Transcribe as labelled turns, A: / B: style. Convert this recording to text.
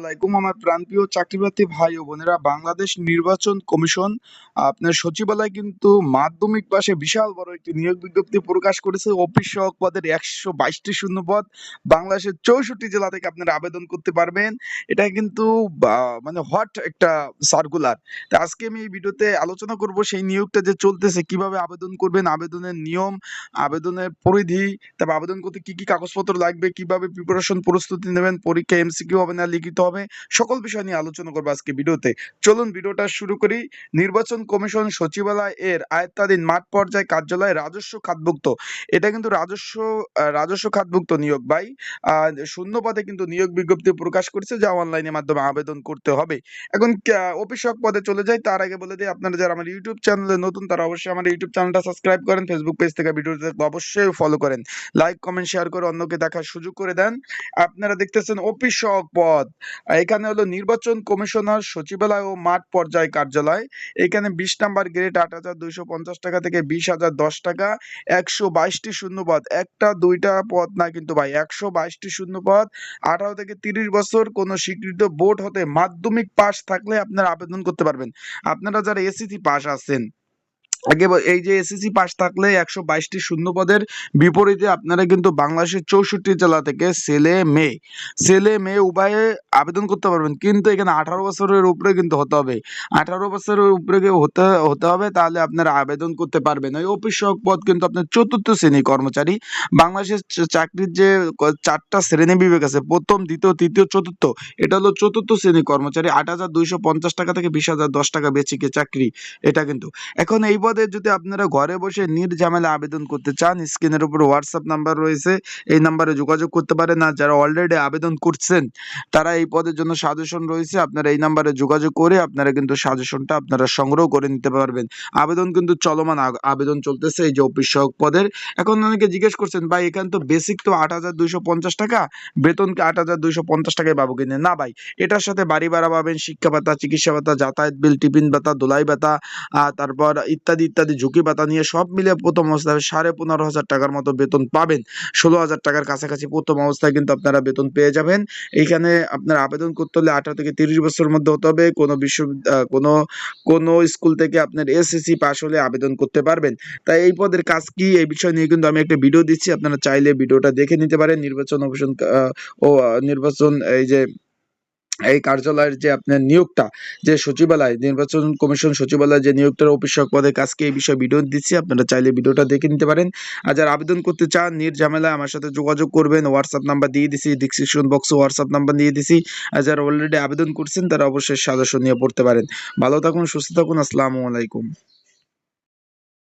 A: আলাইকুম। আমার চাকরিপ্রার্থী ভাই ও বোনেরা, বাংলাদেশ নির্বাচন কমিশন, আপনার সচিবালয় কিন্তু মাধ্যমিক পাশে বিশাল বড় একটি নিয়োগ বিজ্ঞপ্তি প্রকাশ করেছে। অফিস সহক পদের একশো বাইশটি শূন্য পদ। বাংলাদেশের চৌষট্টি জেলা থেকে আপনারা আবেদন করতে পারবেন। এটা কিন্তু মানে হট একটা সার্কুলার তা আজকে আমি এই ভিডিওতে আলোচনা করব সেই নিয়োগটা যে চলতেছে, কীভাবে আবেদন করবেন, আবেদনের নিয়ম, আবেদনের পরিধি, তারপর আবেদন করতে কি কি কাগজপত্র লাগবে, কীভাবে প্রিপারেশন প্রস্তুতি নেবেন, পরীক্ষা এমসিকিউ হবে না, লিখিত হবে। সকল বিষয় নিয়ে আলোচনা করব আজকে ভিডিওতে। চলুন ভিডিওটা শুরু করি। নির্বাচন কমিশন সচিবালয় এর আয়ত্তাধীন মাঠ পর্যায়ে কার্যালয় রাজস্ব খাতভুক্ত। এটা কিন্তু রাজস্ব রাজস্ব খাতভুক্ত নিয়োগ আহ, শূন্য পদে কিন্তু নিয়োগ বিজ্ঞপ্তি প্রকাশ করেছে যা অনলাইনের মাধ্যমে আবেদন করতে হবে। এখন অফিসক পদে চলে যাই। তার আগে বলে দিই আপনারা যারা আমার ইউটিউব চ্যানেলে নতুন তারা অবশ্যই আমার ইউটিউব চ্যানেলটা সাবস্ক্রাইব করেন ফেসবুক পেজ থেকে ভিডিওটা অবশ্যই ফলো করেন। লাইক কমেন্ট শেয়ার করে অন্যকে দেখার সুযোগ করে দেন। আপনারা দেখতেছেন অফিসক পদ। এখানে হলো নির্বাচন কমিশনার, সচিবালয় ও মাঠ পর্যায় কার্যালয়। এখানে বিশ নাম্বার গ্রেড আট হাজার দুইশো পঞ্চাশ টাকা থেকে বিশ হাজার দশ টাকা, একশো বাইশটি শূন্য পদ একটা, দুইটা পদ না কিন্তু ভাই, একশো বাইশটি শূন্য পদ আঠারো থেকে তিরিশ বছর কোনো স্বীকৃত বোর্ড হতে মাধ্যমিক পাস থাকলে আপনারা আবেদন করতে পারবেন। আপনারা যারা এসিসি পাস আছেন আগে এই যে এসএসসি পাস থাকলে একশো বাইশটি শূন্য পদের বিপরীতে আপনারা কিন্তু বাংলাদেশের চৌষট্টি জেলা থেকে ছেলে, মেয়ে ছেলে, মেয়ে উভয়ে আবেদন করতে পারবেন। কিন্তু এখানে আঠারো বছরের উপরে কিন্তু হতে হবে। আঠারো বছরের উপরে হতে হতে হবে, তাহলে আপনারা আবেদন করতে পারবেন। ওই অফিস সহক পদ কিন্তু আপনার চতুর্থ শ্রেণি কর্মচারী। বাংলাদেশের চাকরির যে চারটা শ্রেণি বিভাগ আছে, প্রথম, দ্বিতীয়, তৃতীয়, চতুর্থ, এটা হলো চতুর্থ শ্রেণি কর্মচারী। আট হাজার দুইশো পঞ্চাশ টাকা থেকে বিশ হাজার দশ টাকা বেচিকে চাকরি, এটা কিন্তু। এখন এই পদে যদি আপনারা ঘরে বসে নির্ঝামেলা আবেদন করতে চান, স্ক্রিনের উপর হোয়াটসঅ্যাপ নাম্বার রয়েছে। এই নাম্বারে যোগাযোগ করতে পারেন আর যারা অলরেডি আবেদন করছেন, তারা এই পদের জন্য সাজেশন রয়েছে। আপনারা এই নাম্বারে যোগাযোগ করে আপনারা কিন্তু সাজেশনটা আপনারা সংগ্রহ করে নিতে পারবেন। আবেদন কিন্তু চলমান আবেদন চলতেছে এই যে অফিস সহক পদের। এখন অনেকে জিজ্ঞেস করছেন, ভাই, এখানে তো বেসিক তো আট হাজার দুইশো পঞ্চাশ টাকা, বেতন কি আট হাজার দুইশো পঞ্চাশ টাকায় পাবো কিনা? না ভাই, এটার সাথে বাড়ি ভাড়া পাবেন, শিক্ষা ভাতা, চিকিৎসা ভাতা, যাতায়াত বিল, টিফিন ভাতা দোলাই ভাতা তারপর ইত্যাদি ইত্যাদি ইত্যাদি ঝুঁকি ভাতা নিয়ে সব মিলে প্রথম অবস্থায় সাড়ে পনেরো হাজার টাকার মতো বেতন পাবেন। ষোলো হাজার টাকার কাছাকাছি প্রথম অবস্থায় কিন্তু আপনারা বেতন পেয়ে যাবেন। এইখানে আপনার আবেদন করতে হলে আঠারো থেকে তিরিশ বছরের মধ্যে হতে হবে। কোনো বিশ্ব আহ, কোনো কোনো স্কুল থেকে আপনার এসএসসি পাস হলে আবেদন করতে পারবেন। তাই এই পদের কাজ কি এই বিষয় নিয়ে কিন্তু আমি একটা ভিডিও দিচ্ছি। আপনারা চাইলে ভিডিওটা দেখে নিতে পারেন। নির্বাচন অভিশন ও নির্বাচন এই যে এই কার্যালয়ের যে আপনার নিয়োগটা, যে সচিবালয়, নির্বাচন কমিশন সচিবালয় যে নিয়োগটার অফিসক পদের কাজকে এই বিষয়ে ভিডিও দিচ্ছি। আপনারা চাইলে ভিডিওটা দেখে নিতে পারেন। আর যারা আবেদন করতে চান নির্ঝামেলায় আমার সাথে যোগাযোগ করবেন। হোয়াটসঅ্যাপ নাম্বার দিয়ে দিছি ডিসক্রিপশন বক্সে হোয়াটসঅ্যাপ নাম্বার দিয়ে দিছি। আর যারা অলরেডি আবেদন করছেন, তারা অবশ্যই সাজেশন নিয়ে পড়তে পারেন। ভালো থাকুন, সুস্থ থাকুন। আসসালামু আলাইকুম।